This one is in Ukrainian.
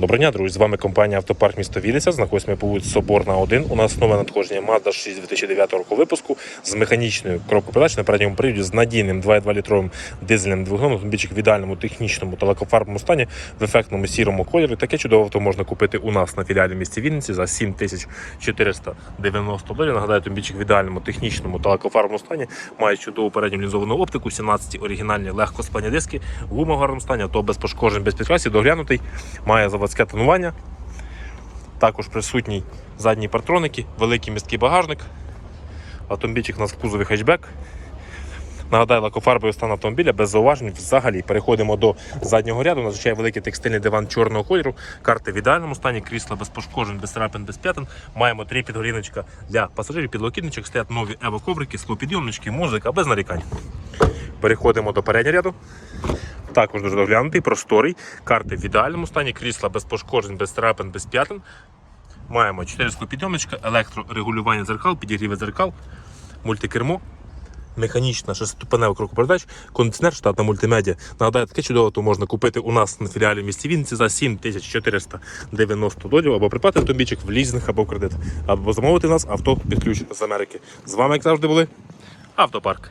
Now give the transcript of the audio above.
Доброго дня, друзі. З вами компанія Автопарк місто Вінниця. Знаходимося по вулиці Соборна 1. У нас нове надходження Mazda 6 2009 року випуску з механічною коробкою передач на передньому приводі з надійним 2,2 літровим дизельним двигуном, автомобільчик в ідеальному технічному та лакофарбовому стані в ефектному сірому кольорі. Таке чудове авто можна купити у нас на філіалі місті Вінниці за 7490 доларів. Нагадаю, автомобільчик в ідеальному технічному та лакофарбовому стані має чудову передню лінзовану оптику, 17 оригінальні легкосплані диски, гума в гарному стані, авто без пошкоджень, без підкрасів, доглянутий, має заводське тонування. Також присутній задні партроники, великий місткий багажник. Автомобільчик у нас в кузові хетчбек. Нагадаю, лакофарбовий стан автомобіля без зауважень взагалі. Переходимо до заднього ряду. Надзвичайно великий текстильний диван чорного кольору. Карти в ідеальному стані, крісла без пошкоджень, без трапин, без п'ятин. Маємо три підголівничка для пасажирів, підлокітничок, стоять нові ево-коврики, склопідйомнички, музика без нарікань. Переходимо до переднього ряду. Також дуже доглянутий, просторий. Карти в ідеальному стані, крісла без пошкоджень, без трапин, без п'ятин. Маємо 4 склопідйомничка, електрорегулювання дзеркал, підігріве дзеркал, мультикермо, механічна шестиступенева крокопередач, кондиціонер, штатна мультимедіа. Нагадаю, таке чудово то можна купити у нас на філіалі в місті Вінниці за 7490 доларів або придбати автомобільчик в лізинг або в кредит, або замовити у нас авто під ключ з Америки. З вами, як завжди, були Автопарк.